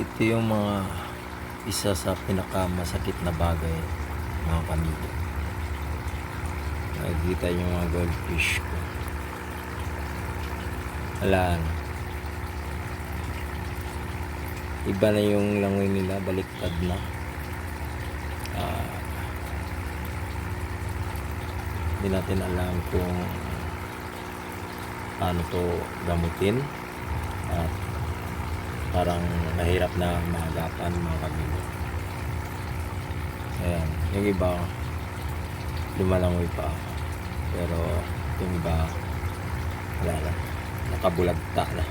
ito yung mga isa sa pinakamasakit na bagay mga kamigo. Nakikita yung mga goldfish ko. Wala na. Iba na yung langoy nila, baliktad na. Ah, hindi natin alam kung paano to gamutin at parang mahirap na maagapan mga kamigo. Ayan, yung iba lumalangoy pa. Pero yung iba wala na. Nakabulagta na.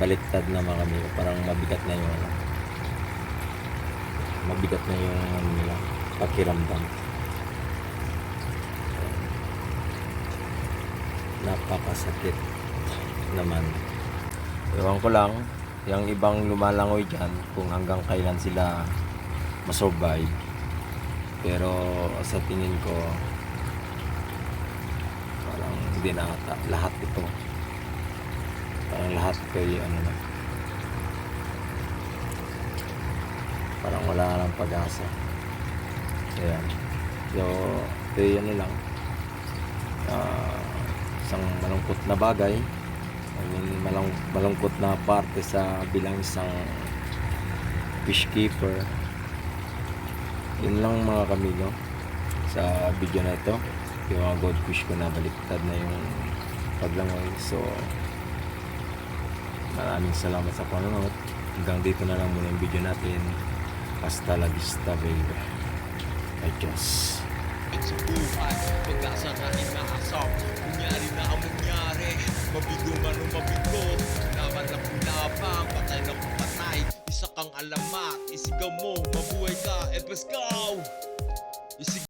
Baliktad na mga kamigo parang mabigat na yung ano. Mabigat na yung ano nila pakiramdam. Ayan. napakasakit naman. Ewan ko lang yung ibang lumalangoy dyan kung hanggang kailan sila masurvive. Pero sa tingin ko parang hindi na lahat ito. Parang lahat kay ano na parang wala lang pag-asa. Ayan. So ito yung ano lang ah, isang malungkot na bagay malung, malungkot na parte sa bilang isang fish keeper yun lang mga kamigo sa video na ito. Yung mga goldfish ko na baliktad na yung paglangoy. So maraming salamat sa panonood. Hanggang dito na lang muna yung video natin. Hasta la vista baby. Adios sa buhay Pag-asa na Isigaw mo Mabuhay ka Epes go Isig